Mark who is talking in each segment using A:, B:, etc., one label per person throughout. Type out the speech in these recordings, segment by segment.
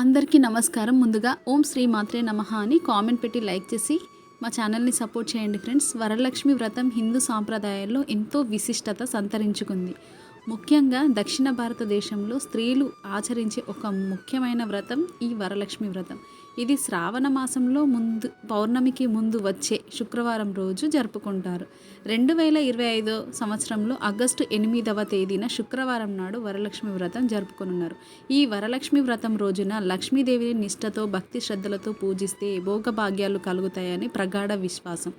A: అందరికీ నమస్కారం. ముందుగా ఓం శ్రీ మాత్రే నమ అని కామెంట్ పెట్టి లైక్ చేసి మా ఛానల్ని సపోర్ట్ చేయండి ఫ్రెండ్స్. వరలక్ష్మి వ్రతం హిందూ సాంప్రదాయాల్లో ఎంతో విశిష్టత సంతరించుకుంది. ముఖ్యంగా దక్షిణ భారతదేశంలో స్త్రీలు ఆచరించే ఒక ముఖ్యమైన వ్రతం ఈ వరలక్ష్మి వ్రతం. ఇది శ్రావణ మాసంలో ముందు పౌర్ణమికి ముందు వచ్చే శుక్రవారం రోజు జరుపుకుంటారు. రెండు వేల ఇరవై ఐదో సంవత్సరంలో ఆగస్టు ఎనిమిదవ తేదీన శుక్రవారం నాడు వరలక్ష్మి వ్రతం జరుపుకునున్నారు. ఈ వరలక్ష్మి వ్రతం రోజున లక్ష్మీదేవిని నిష్ఠతో భక్తి శ్రద్ధలతో పూజిస్తే భోగభాగ్యాలు కలుగుతాయని ప్రగాఢ విశ్వాసం.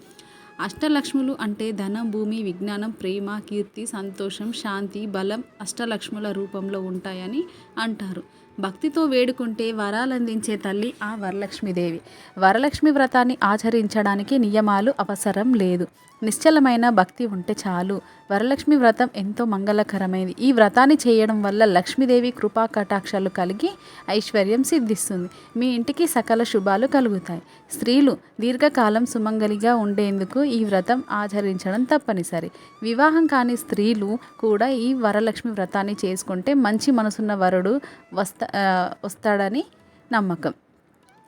A: అష్టలక్ష్ములు అంటే ధనం భూమి విజ్ఞానం ప్రేమ కీర్తి సంతోషం శాంతి బలం అష్టలక్ష్ముల రూపంలో ఉంటాయని అంటారు. భక్తితో వేడుకుంటే వరాలందించే తల్లి ఆ వరలక్ష్మీదేవి. వరలక్ష్మి వ్రతాన్ని ఆచరించడానికి నియమాలు అవసరం లేదు. నిశ్చలమైన భక్తి ఉంటే చాలు. వరలక్ష్మి వ్రతం ఎంతో మంగళకరమైనది. ఈ వ్రతాన్ని చేయడం వల్ల లక్ష్మీదేవి కృపా కటాక్షాలు కలిగి ఐశ్వర్యం సిద్ధిస్తుంది. మీ ఇంటికి సకల శుభాలు కలుగుతాయి. స్త్రీలు దీర్ఘకాలం సుమంగలిగా ఉండేందుకు ఈ వ్రతం ఆచరించడం తప్పనిసరి. వివాహం కాని స్త్రీలు కూడా ఈ వరలక్ష్మి వ్రతాన్ని చేసుకుంటే మంచి మనసున్న వరుడు వస్తా వస్తాడని నమ్మకం.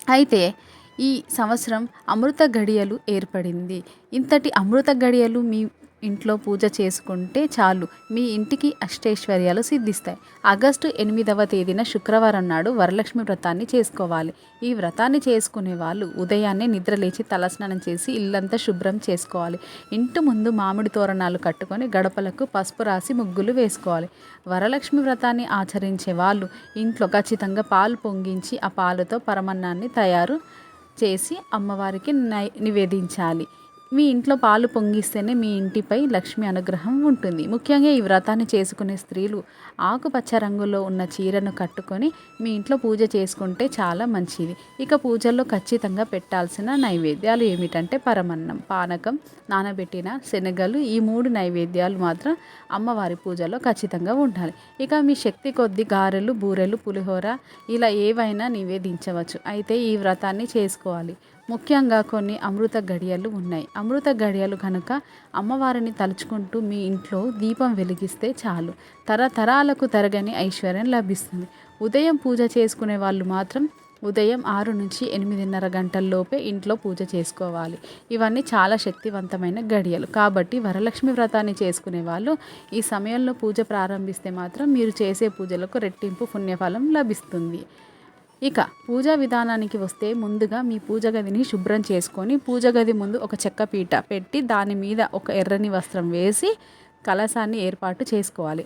A: అయితే ఈ సంవత్సరం అమృత గడియలు ఏర్పడింది. ఇంతటి అమృత గడియలు మీ ఇంట్లో పూజ చేసుకుంటే చాలు. మీ ఇంటికి అష్టైశ్వర్యాలు సిద్ధిస్తాయి. ఆగస్టు ఎనిమిదవ తేదీన శుక్రవారం నాడు వరలక్ష్మి వ్రతాన్ని చేసుకోవాలి. ఈ వ్రతాన్ని చేసుకునే వాళ్ళు ఉదయాన్నే నిద్రలేచి తలస్నానం చేసి ఇల్లంతా శుభ్రం చేసుకోవాలి. ఇంటి ముందు మామిడి తోరణాలు కట్టుకొని గడపలకు పసుపు రాసి ముగ్గులు వేసుకోవాలి. వరలక్ష్మి వ్రతాన్ని ఆచరించే వాళ్ళు ఇంట్లో ఖచ్చితంగా పాలు పొంగించి ఆ పాలతో పరమన్నాన్ని తయారు చేసి అమ్మవారికి నై నివేదించాలి. మీ ఇంట్లో పాలు పొంగిస్తేనే మీ ఇంటిపై లక్ష్మి అనుగ్రహం ఉంటుంది. ముఖ్యంగా ఈ వ్రతాన్ని చేసుకునే స్త్రీలు ఆకుపచ్చ రంగులో ఉన్న చీరను కట్టుకొని మీ ఇంట్లో పూజ చేసుకుంటే చాలా మంచిది. ఇక పూజల్లో ఖచ్చితంగా పెట్టాల్సిన నైవేద్యాలు ఏమిటంటే పరమన్నం పానకం నానబెట్టిన శనగలు ఈ మూడు నైవేద్యాలు మాత్రం అమ్మవారి పూజలో ఖచ్చితంగా ఉండాలి. ఇక మీ శక్తి కొద్ది గారెలు బూరెలు పులిహోర ఇలా ఏవైనా నివేదించవచ్చు. అయితే ఈ వ్రతాన్ని చేసుకోవాలి. ముఖ్యంగా కొన్ని అమృత గడియలు ఉన్నాయి. అమృత గడియలు కనుక అమ్మవారిని తలుచుకుంటూ మీ ఇంట్లో దీపం వెలిగిస్తే చాలు. తరతరాలకు తరగని ఐశ్వర్యం లభిస్తుంది. ఉదయం పూజ చేసుకునే వాళ్ళు మాత్రం ఉదయం ఆరు నుంచి ఎనిమిదిన్నర గంటల్లోపే ఇంట్లో పూజ చేసుకోవాలి. ఇవన్నీ చాలా శక్తివంతమైన గడియలు కాబట్టి వరలక్ష్మి వ్రతాన్ని చేసుకునే వాళ్ళు ఈ సమయంలో పూజ ప్రారంభిస్తే మాత్రం మీరు చేసే పూజలకు రెట్టింపు పుణ్యఫలం లభిస్తుంది. ఇక పూజా విధానానికి వస్తే ముందుగా మీ పూజ గదిని శుభ్రం చేసుకొని పూజ గది ముందు ఒక చెక్క పీట పెట్టి దాని మీద ఒక ఎర్రని వస్త్రం వేసి కలశాన్ని ఏర్పాటు చేసుకోవాలి.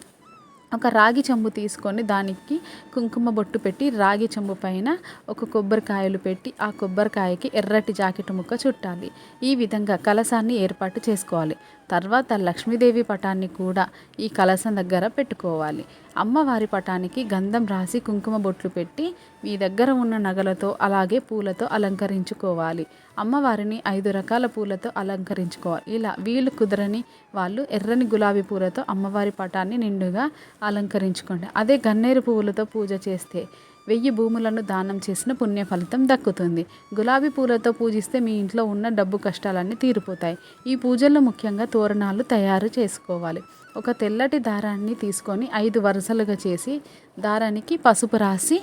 A: ఒక రాగి చెంబు తీసుకొని దానికి కుంకుమ బొట్టు పెట్టి రాగి చెంబు పైన ఒక కొబ్బరికాయలు పెట్టి ఆ కొబ్బరికాయకి ఎర్రటి జాకెట్ ముక్క చుట్టాలి. ఈ విధంగా కలశాన్ని ఏర్పాటు చేసుకోవాలి. తర్వాత లక్ష్మీదేవి పటాన్ని కూడా ఈ కలశం దగ్గర పెట్టుకోవాలి. అమ్మవారి పటానికి గంధం రాసి కుంకుమ బొట్లు పెట్టి మీ దగ్గర ఉన్న నగలతో అలాగే పూలతో అలంకరించుకోవాలి. అమ్మవారిని ఐదు రకాల పూలతో అలంకరించుకోవాలి. ఇలా వీలు కుదరని వాళ్ళు ఎర్రని గులాబీ పూలతో అమ్మవారి పటాన్ని నిండుగా అలంకరించుకోండి. అదే గన్నేరు పువ్వులతో పూజ చేస్తే వెయ్యి భూములను దానం చేసిన పుణ్య ఫలితం దక్కుతుంది. గులాబీ పూలతో పూజిస్తే మీ ఇంట్లో ఉన్న డబ్బు కష్టాలన్నీ తీరిపోతాయి. ఈ పూజల్లో ముఖ్యంగా తోరణాలు తయారు చేసుకోవాలి. ఒక తెల్లటి దారాన్ని తీసుకొని ఐదు వరుసలుగా చేసి దారానికి పసుపు రాసి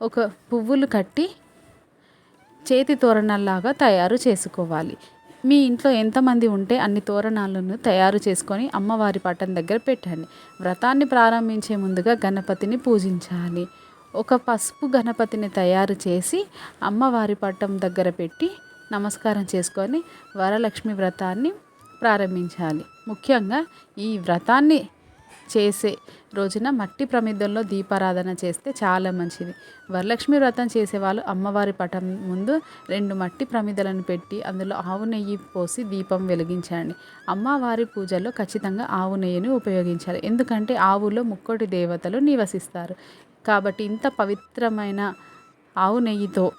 A: ఒక పువ్వులు కట్టి చేతి తోరణాల్లాగా తయారు చేసుకోవాలి. మీ ఇంట్లో ఎంతమంది ఉంటే అన్ని తోరణాలను తయారు చేసుకొని అమ్మవారి పటం దగ్గర పెట్టండి. వ్రతాన్ని ప్రారంభించే ముందుగా గణపతిని పూజించాలి. ఒక పసుపు గణపతిని తయారు చేసి అమ్మవారి పటం దగ్గర పెట్టి నమస్కారం చేసుకొని వరలక్ష్మి వ్రతాన్ని ప్రారంభించాలి. ముఖ్యంగా ఈ వ్రతాన్ని చేసే రోజున మట్టి ప్రమిదంలో దీపారాధన చేస్తే చాలా మంచిది. వరలక్ష్మి వ్రతం చేసేవాళ్ళు అమ్మవారి పటం ముందు రెండు మట్టి ప్రమిదలను పెట్టి అందులో ఆవు నెయ్యి పోసి దీపం వెలిగించండి. అమ్మవారి పూజలో ఖచ్చితంగా ఆవు నెయ్యిని ఉపయోగించాలి. ఎందుకంటే ఆవులో ముక్కోటి దేవతలు నివసిస్తారు. కాబట్టి ఇంత పవిత్రమైన ఆవు నెయ్యితో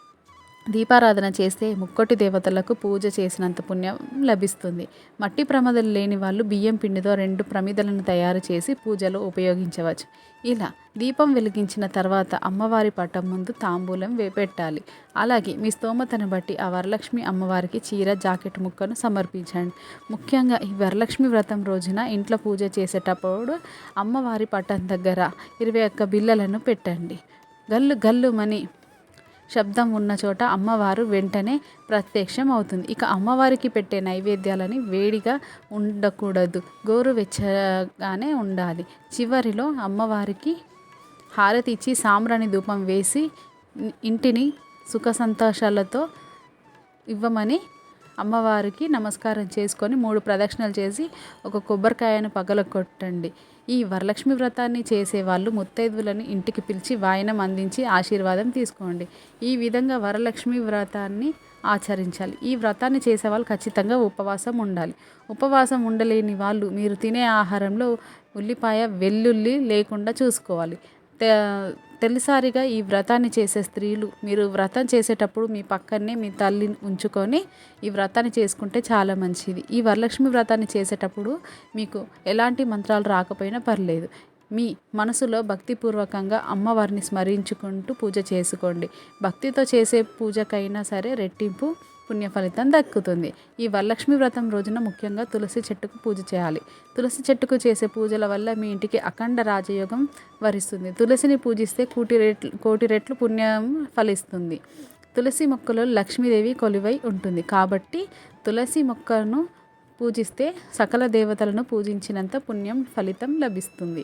A: దీపారాధన చేస్తే ముక్కోటి దేవతలకు పూజ చేసినంత పుణ్యం లభిస్తుంది. మట్టి ప్రమిదలు లేని వాళ్ళు బియ్యం పిండితో రెండు ప్రమిదలను తయారు చేసి పూజలో ఉపయోగించవచ్చు. ఇలా దీపం వెలిగించిన తర్వాత అమ్మవారి పటం ముందు తాంబూలం వే పెట్టాలి అలాగే మీ స్తోమతను బట్టి ఆ వరలక్ష్మి అమ్మవారికి చీర జాకెట్ ముక్కను సమర్పించండి. ముఖ్యంగా ఈ వరలక్ష్మి వ్రతం రోజున ఇంట్లో పూజ చేసేటప్పుడు అమ్మవారి పటం దగ్గర ఇరవై ఒక్క బిళ్ళలను పెట్టండి. గల్లు గల్లుమని శబ్దం ఉన్న చోట అమ్మవారు వెంటనే ప్రత్యక్షం అవుతుంది. ఇక అమ్మవారికి పెట్టే నైవేద్యాలని వేడిగా ఉండకూడదు. గోరువెచ్చగానే ఉండాలి. చివరిలో అమ్మవారికి హారతి ఇచ్చి సాంబ్రాణి ధూపం వేసి ఇంటిని సుఖ సంతోషాలతో ఇవ్వమని అమ్మవారికి నమస్కారం చేసుకొని మూడు ప్రదక్షిణలు చేసి ఒక కొబ్బరికాయను పగలగొట్టండి. ఈ వరలక్ష్మి వ్రతాన్ని చేసే వాళ్ళు ముత్తైదువులను ఇంటికి పిలిచి వాయనం అందించి ఆశీర్వాదం తీసుకోండి. ఈ విధంగా వరలక్ష్మి వ్రతాన్ని ఆచరించాలి. ఈ వ్రతాన్ని చేసే వాళ్ళు ఖచ్చితంగా ఉపవాసం ఉండాలి. ఉపవాసం ఉండలేని వాళ్ళు మీరు తినే ఆహారంలో ఉల్లిపాయ వెల్లుల్లి లేకుండా చూసుకోవాలి. తొలిసారిగా ఈ వ్రతాన్ని చేసే స్త్రీలు మీరు వ్రతం చేసేటప్పుడు మీ పక్కనే మీ తల్లిని ఉంచుకొని ఈ వ్రతాన్ని చేసుకుంటే చాలా మంచిది. ఈ వరలక్ష్మి వ్రతాన్ని చేసేటప్పుడు మీకు ఎలాంటి మంత్రాలు రాకపోయినా పర్లేదు. మీ మనసులో భక్తిపూర్వకంగా అమ్మవారిని స్మరించుకుంటూ పూజ చేసుకోండి. భక్తితో చేసే పూజకైనా సరే రెట్టింపు పుణ్య ఫలితం దక్కుతుంది. ఈ వరలక్ష్మి వ్రతం రోజున ముఖ్యంగా తులసి చెట్టుకు పూజ చేయాలి. తులసి చెట్టుకు చేసే పూజల వల్ల మీ ఇంటికి అఖండ రాజయోగం వరిస్తుంది. తులసిని పూజిస్తే కోటి రెట్లు కోటి రెట్లు పుణ్యం ఫలిస్తుంది. తులసి మొక్కలో లక్ష్మీదేవి కొలువై ఉంటుంది. కాబట్టి తులసి మొక్కను పూజిస్తే సకల దేవతలను పూజించినంత పుణ్యం ఫలితం లభిస్తుంది.